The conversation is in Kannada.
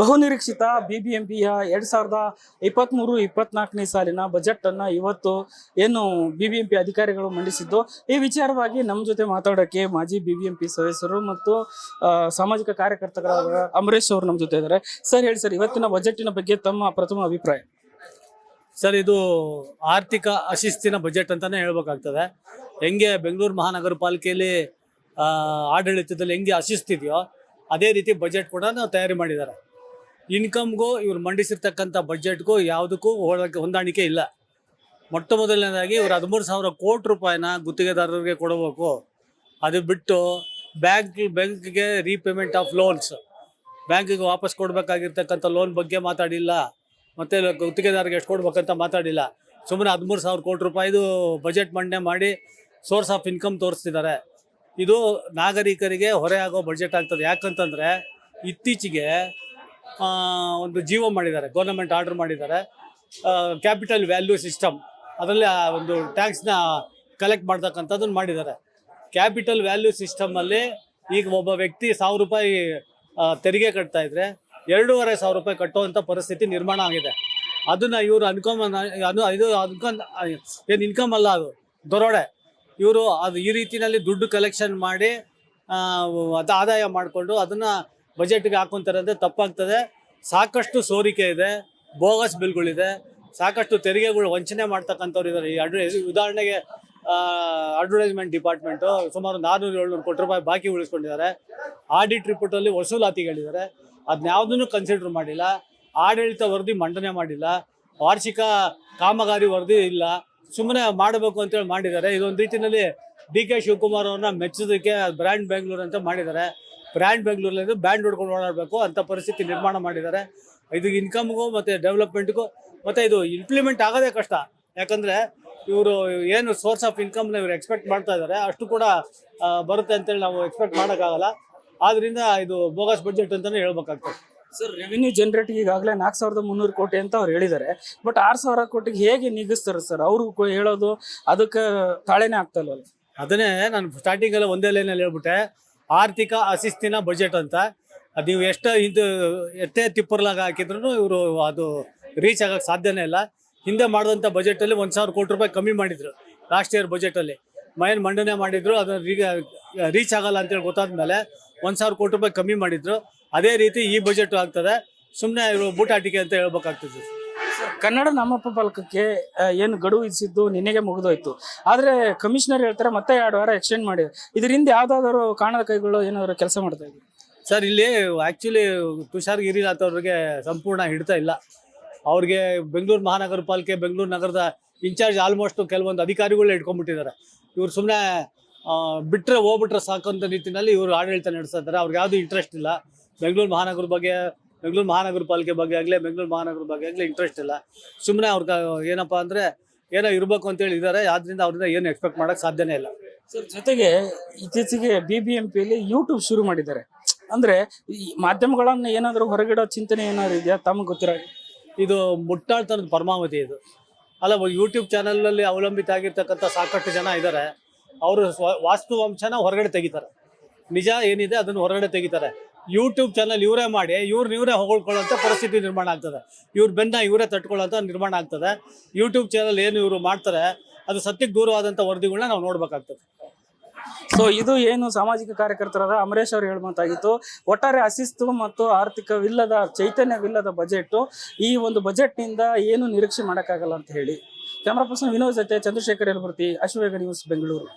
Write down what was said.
ಬಹುನಿರೀಕ್ಷಿತ ಬಿಬಿಎಂಪಿಯ ಎರಡ್ ಸಾವಿರದ ಇಪ್ಪತ್ಮೂರು, ಇಪ್ಪತ್ನಾಲ್ಕನೇ ಸಾಲಿನ ಬಜೆಟ್ ಅನ್ನ ಇವತ್ತು ಏನು ಬಿಬಿಎಂಪಿ ಅಧಿಕಾರಿಗಳು ಮಂಡಿಸಿದ್ದು, ಈ ವಿಚಾರವಾಗಿ ನಮ್ಮ ಜೊತೆ ಮಾತಾಡೋಕೆ ಮಾಜಿ ಬಿಬಿಎಂಪಿ ಸದಸ್ಯರು ಮತ್ತು ಸಾಮಾಜಿಕ ಕಾರ್ಯಕರ್ತರಾದ ಅಮರೇಶ್ ಅವರು ನಮ್ಮ ಜೊತೆ ಇದ್ದಾರೆ ಸರ್, ಹೇಳಿ ಸರ್, ಇವತ್ತಿನ ಬಜೆಟಿನ ಬಗ್ಗೆ ತಮ್ಮ ಪ್ರಥಮ ಅಭಿಪ್ರಾಯ. ಸರ್, ಇದು ಆರ್ಥಿಕ ಅಶಿಸ್ತಿನ ಬಜೆಟ್ ಅಂತಾನೆ ಹೇಳ್ಬೇಕಾಗ್ತದೆ. ಹೆಂಗೆ ಬೆಂಗಳೂರು ಮಹಾನಗರ ಪಾಲಿಕೆಯಲ್ಲಿ ಆಡಳಿತದಲ್ಲಿ ಹೆಂಗೆ ಅಶಿಸ್ತಿದೆಯೋ, ಅದೇ ರೀತಿ ಬಜೆಟ್ ಕೂಡ ನಾವು ತಯಾರಿ ಮಾಡಿದ್ದಾರೆ. ಇನ್ಕಮ್ಗೂ ಇವ್ರು ಮಂಡಿಸಿರ್ತಕ್ಕಂಥ ಬಜೆಟ್ಗೂ ಯಾವುದಕ್ಕೂ ಹೊಂದಾಣಿಕೆ ಇಲ್ಲ. ಮೊಟ್ಟ ಮೊದಲನೇದಾಗಿ ಇವರು ಹದಿಮೂರು ಸಾವಿರ ಕೋಟಿ ರೂಪಾಯಿನ ಗುತ್ತಿಗೆದಾರರಿಗೆ ಕೊಡಬೇಕು. ಅದು ಬಿಟ್ಟು ಬ್ಯಾಂಕ್, ಬ್ಯಾಂಕ್ಗೆ ರೀಪೇಮೆಂಟ್ ಆಫ್ ಲೋನ್ಸ್ ಬ್ಯಾಂಕಿಗೆ ವಾಪಸ್ ಕೊಡಬೇಕಾಗಿರ್ತಕ್ಕಂಥ ಲೋನ್ ಬಗ್ಗೆ ಮಾತಾಡಿಲ್ಲ. ಮತ್ತೆ ಗುತ್ತಿಗೆದಾರರಿಗೆ ಎಷ್ಟು ಕೊಡ್ಬೇಕಂತ ಮಾತಾಡಿಲ್ಲ. ಸುಮ್ಮನೆ ಹದಿಮೂರು ಸಾವಿರ ಕೋಟಿ ರೂಪಾಯಿದು ಬಜೆಟ್ ಮಂಡನೆ ಮಾಡಿ ಸೋರ್ಸ್ ಆಫ್ ಇನ್ಕಮ್ ತೋರಿಸ್ತಿದ್ದಾರೆ. ಇದು ನಾಗರಿಕರಿಗೆ ಹೊರೆ ಆಗೋ ಬಜೆಟ್ ಆಗ್ತದೆ. ಯಾಕಂತಂದರೆ ಇತ್ತೀಚೆಗೆ ಒಂದು ಜೀವ ಮಾಡಿದ್ದಾರೆ ಗೌರ್ಮೆಂಟ್ ಆರ್ಡರ್ ಮಾಡಿದ್ದಾರೆ. ಕ್ಯಾಪಿಟಲ್ ವ್ಯಾಲ್ಯೂ ಸಿಸ್ಟಮ್ ಅದರಲ್ಲಿ ಆ ಒಂದು ಟ್ಯಾಕ್ಸ್ನ ಕಲೆಕ್ಟ್ ಮಾಡ್ತಕ್ಕಂಥದ್ದನ್ನು ಮಾಡಿದ್ದಾರೆ. ಕ್ಯಾಪಿಟಲ್ ವ್ಯಾಲ್ಯೂ ಸಿಸ್ಟಮಲ್ಲಿ ಈಗ ಒಬ್ಬ ವ್ಯಕ್ತಿ ಸಾವಿರ ರೂಪಾಯಿ ತೆರಿಗೆ ಕಟ್ತಾ ಇದ್ರೆ ಎರಡೂವರೆ ಸಾವಿರ ರೂಪಾಯಿ ಕಟ್ಟುವಂಥ ಪರಿಸ್ಥಿತಿ ನಿರ್ಮಾಣ ಆಗಿದೆ. ಅದನ್ನು ಇವರು ಅನ್ಕಮ್ ಅದು, ಇದು ಅನ್ಕೊಂಡ್, ಏನು ಇನ್ಕಮ್ ಅಲ್ಲ ಅದು, ದೊರೋಡೆ. ಇವರು ಅದು ಈ ರೀತಿಯಲ್ಲಿ ದುಡ್ಡು ಕಲೆಕ್ಷನ್ ಮಾಡಿ ಅದು ಆದಾಯ ಮಾಡಿಕೊಂಡು ಅದನ್ನ ಬಜೆಟ್ಗೆ ಹಾಕೊಂತಾರೆ ಅಂದರೆ ತಪ್ಪಾಗ್ತದೆ. ಸಾಕಷ್ಟು ಸೋರಿಕೆ ಇದೆ, ಬೋಗಸ್ ಬಿಲ್ಗಳಿದೆ. ಸಾಕಷ್ಟು ತೆರಿಗೆಗಳು ವಂಚನೆ ಮಾಡ್ತಕ್ಕಂಥವ್ರು ಇದ್ದಾರೆ ಈ ಅಡ್ವರ್ಟೈಸ್ ಉದಾಹರಣೆಗೆ ಅಡ್ವರ್ಟೈಸ್ಮೆಂಟ್ ಡಿಪಾರ್ಟ್ಮೆಂಟು ಸುಮಾರು ನಾನ್ನೂರು ಏಳ್ನೂರು ಕೋಟಿ ರೂಪಾಯಿ ಬಾಕಿ ಉಳಿಸ್ಕೊಂಡಿದ್ದಾರೆ. ಆಡಿಟ್ ರಿಪೋರ್ಟಲ್ಲಿ ವಸೂಲಾತಿಗಳಿದ್ದಾರೆ ಅದನ್ಯಾವುದನ್ನು ಕನ್ಸಿಡರ್ ಮಾಡಿಲ್ಲ. ಆಡಳಿತ ವರದಿ ಮಂಡನೆ ಮಾಡಿಲ್ಲ. ವಾರ್ಷಿಕ ಕಾಮಗಾರಿ ವರದಿ ಇಲ್ಲ. ಸುಮ್ಮನೆ ಮಾಡಬೇಕು ಅಂತೇಳಿ ಮಾಡಿದ್ದಾರೆ. ಇದೊಂದು ರೀತಿಯಲ್ಲಿ ಡಿ ಕೆ ಶಿವಕುಮಾರ್ ಅವ್ರನ್ನ ಮೆಚ್ಚೋದಕ್ಕೆ ಬ್ರ್ಯಾಂಡ್ ಬೆಂಗಳೂರು ಅಂತ ಮಾಡಿದ್ದಾರೆ. ಬ್ರ್ಯಾಂಡ್ ಬೆಂಗಳೂರಲ್ಲಿ ಬ್ಯಾಂಡ್ ಹೊಡ್ಕೊಂಡು ಓಡಾಡಬೇಕು ಅಂತ ಪರಿಸ್ಥಿತಿ ನಿರ್ಮಾಣ ಮಾಡಿದ್ದಾರೆ. ಇದು ಇನ್ಕಮ್ಗೂ ಮತ್ತು ಡೆವಲಪ್ಮೆಂಟ್ಗೂ ಮತ್ತು ಇದು ಇಂಪ್ಲಿಮೆಂಟ್ ಆಗೋದೇ ಕಷ್ಟ. ಯಾಕಂದರೆ ಇವರು ಏನು ಸೋರ್ಸ್ ಆಫ್ ಇನ್ಕಮ್ನ ಇವರು ಎಕ್ಸ್ಪೆಕ್ಟ್ ಮಾಡ್ತಾ ಇದ್ದಾರೆ. ಅಷ್ಟು ಕೂಡ ಬರುತ್ತೆ ಅಂತೇಳಿ ನಾವು ಎಕ್ಸ್ಪೆಕ್ಟ್ ಮಾಡೋಕ್ಕಾಗಲ್ಲ. ಆದ್ದರಿಂದ ಇದು ಬೋಗಸ್ ಬಜೆಟ್ ಅಂತಲೇ ಹೇಳ್ಬೇಕಾಗ್ತದೆ. ಸರ್ ರೆವಿನ್ಯೂ ಜನರೇಟ್ ಈಗಾಗಲೇ ನಾಲ್ಕು ಸಾವಿರದ ಮುನ್ನೂರು ಕೋಟಿ ಅಂತ ಅವ್ರು ಹೇಳಿದ್ದಾರೆ. ಬಟ್ ಆರು ಸಾವಿರ ಕೋಟಿಗೆ ಹೇಗೆ ನಿಗಿಸ್ತಾರೆ ಸರ್ ಅವರು ಹೇಳೋದು ಅದಕ್ಕೆ ತಾಳೆನೇ ಆಗ್ತಾ ಇಲ್ವಲ್ಲ? ಅದನ್ನೇ ನಾನು ಸ್ಟಾರ್ಟಿಂಗಲ್ಲ ಒಂದೇ ಲೈನಲ್ಲಿ ಹೇಳ್ಬಿಟ್ಟೆ. ಆರ್ಥಿಕ ಅಶಿಸ್ತಿನ ಬಜೆಟ್ ಅಂತ. ಅದು ನೀವು ಎಷ್ಟು ಇದು ಎತ್ತೆ ತಿಪ್ಪರ್ಲಾಗ ಹಾಕಿದ್ರು ಇವರು ಅದು ರೀಚ್ ಆಗೋಕ್ಕೆ ಸಾಧ್ಯನೇ ಇಲ್ಲ. ಹಿಂದೆ ಮಾಡಿದಂಥ ಬಜೆಟಲ್ಲಿ ಒಂದು ಸಾವಿರ ಕೋಟಿ ರೂಪಾಯಿ ಕಮ್ಮಿ ಮಾಡಿದರು ಲಾಸ್ಟ್ ಇಯರ್ ಬಜೆಟಲ್ಲಿ ಮೈನ್ ಮಂಡನೆ ಮಾಡಿದ್ರು ಅದು ರೀಚ್ ಆಗಲ್ಲ ಅಂತೇಳಿ ಗೊತ್ತಾದ್ಮೇಲೆ ಒಂದು ಸಾವಿರ ಕೋಟಿ ರೂಪಾಯಿ ಕಮ್ಮಿ ಮಾಡಿದ್ರು. ಅದೇ ರೀತಿ ಈ ಬಜೆಟ್ ಆಗ್ತದೆ. ಸುಮ್ಮನೆ ಇವರು ಬೂಟಾಟಿಕೆ ಅಂತ ಹೇಳ್ಬೇಕಾಗ್ತದೆ. ಕನ್ನಡ ನಾಮಪ್ಪ ಫಲಕಕ್ಕೆ ಏನು ಗಡುವು ಇಸಿದ್ದು ನಿನ್ನೆಗೆ ಮುಗಿದೋಯ್ತು. ಆದ್ರೆ ಕಮಿಷನರ್ ಹೇಳ್ತಾರೆ, ಮತ್ತೆ ಎರಡು ವಾರ ಎಕ್ಸ್ಟೆಂಡ್ ಮಾಡಿ. ಇದರಿಂದ ಯಾವುದಾದ್ರು ಕಾಣದ ಕೈಗಳು ಏನಾದ್ರು ಕೆಲಸ ಮಾಡ್ತಾ ಇದ್ದೀವಿ ಸರ್, ಇಲ್ಲಿ ಆ್ಯಕ್ಚುಲಿ ತುಷಾರ್ ಗಿರಿನಾಥ್ ಅವ್ರಿಗೆ ಸಂಪೂರ್ಣ ಹಿಡ್ತಾ ಇಲ್ಲ. ಅವ್ರಿಗೆ ಬೆಂಗಳೂರು ಮಹಾನಗರ ಪಾಲಿಕೆ, ಬೆಂಗಳೂರು ನಗರದ ಇನ್ಚಾರ್ಜ್ ಆಲ್ಮೋಸ್ಟ್ ಕೆಲವೊಂದು ಅಧಿಕಾರಿಗಳು ಇಟ್ಕೊಂಡ್ಬಿಟ್ಟಿದ್ದಾರೆ. ಇವ್ರು ಸುಮ್ಮನೆ ಬಿಟ್ಟರೆ ಹೋಗ್ಬಿಟ್ರೆ ಸಾಕು ಅಂತ ನಿಟ್ಟಿನಲ್ಲಿ ಇವರು ಆಡಳಿತ ನಡೆಸ್ತಾ ಇದ್ದಾರೆ. ಅವ್ರಿಗೆ ಯಾವುದು ಇಂಟ್ರೆಸ್ಟ್ ಇಲ್ಲ. ಬೆಂಗಳೂರು ಮಹಾನಗರ ಬಗ್ಗೆ ಬೆಂಗಳೂರು ಮಹಾನಗರ ಪಾಲಿಕೆ ಬಗ್ಗೆ ಆಗಲಿ ಬೆಂಗಳೂರು ಮಹಾನಗರ ಬಗ್ಗೆ ಆಗಲಿ ಇಂಟ್ರೆಸ್ಟ್ ಇಲ್ಲ. ಸುಮ್ಮನೆ ಅವ್ರ ಏನಪ್ಪ ಅಂದರೆ ಏನೋ ಇರಬೇಕು ಅಂತೇಳಿ ಇದ್ದಾರೆ ಆದ್ರಿಂದ ಅವ್ರಿಂದ ಏನು ಎಕ್ಸ್ಪೆಕ್ಟ್ ಮಾಡೋಕ್ಕೆ ಸಾಧ್ಯನೇ ಇಲ್ಲ. ಸರ್ ಜೊತೆಗೆ ಇತ್ತೀಚೆಗೆ ಬಿ ಬಿ ಎಂ ಪಿಯಲ್ಲಿ ಯೂಟ್ಯೂಬ್ ಶುರು ಮಾಡಿದ್ದಾರೆ. ಅಂದ್ರೆ ಈ ಮಾಧ್ಯಮಗಳನ್ನು ಏನಾದರೂ ಹೊರಗಿಡೋ ಚಿಂತನೆ ಏನಾದ್ರು ಇದೆಯಾ? ತಮಗೆ ಗೊತ್ತಿರೋ ಇದು ಮುಟ್ಟಾಳ್ತನದ ಪರಮಾವಧಿ ಇದು. ಅಲ್ಲ ಯೂಟ್ಯೂಬ್ ಚಾನಲ್ನಲ್ಲಿ ಅವಲಂಬಿತ ಆಗಿರ್ತಕ್ಕಂಥ ಸಾಕಷ್ಟು ಜನ ಇದ್ದಾರೆ ಅವರು ವಾಸ್ತವಾಂಶನ ಹೊರಗಡೆ ತೆಗಿತಾರೆ. ನಿಜ ಏನಿದೆ ಅದನ್ನು ಹೊರಗಡೆ ತೆಗಿತಾರೆ. ಯೂಟ್ಯೂಬ್ ಚಾನಲ್ ಇವರೇ ಮಾಡಿ ಇವ್ರು ಇವರೇ ಹೊಗಳ್ಕೊಳ್ಳೋಂಥ ಪರಿಸ್ಥಿತಿ ನಿರ್ಮಾಣ ಆಗ್ತದೆ. ಇವ್ರ ಬೆನ್ನ ಇವರೇ ತಟ್ಕೊಳ್ಳೋಂಥ ನಿರ್ಮಾಣ ಆಗ್ತದೆ. ಯೂಟ್ಯೂಬ್ ಚಾನಲ್ ಏನು ಇವರು ಮಾಡ್ತಾರೆ, ಅದು ಸತ್ಯಕ್ಕೆ ದೂರವಾದಂಥ ವರದಿಗಳನ್ನ ನಾವು ನೋಡ್ಬೇಕಾಗ್ತದೆ. ಸೊ ಇದು ಏನು ಸಾಮಾಜಿಕ ಕಾರ್ಯಕರ್ತರಾದ ಅಮರೇಶ್ ಅವರು ಹೇಳುವಂತಾಗಿತ್ತು ಒಟ್ಟಾರೆ ಅಶಿಸ್ತು ಮತ್ತು ಆರ್ಥಿಕವಿಲ್ಲದ, ಚೈತನ್ಯವಿಲ್ಲದ ಬಜೆಟ್ ಈ ಒಂದು ಬಜೆಟ್ನಿಂದ ಏನು ನಿರೀಕ್ಷೆ ಮಾಡೋಕ್ಕಾಗಲ್ಲ ಅಂತ ಹೇಳಿ. ಕ್ಯಾಮ್ರಾ ಪರ್ಸನ್ ವಿನೋದ್ ಜೊತೆ ಚಂದ್ರಶೇಖರ್ ಎಲ್ಬರ್ತಿ ಅಶ್ವೇಗ ನ್ಯೂಸ್ ಬೆಂಗಳೂರು.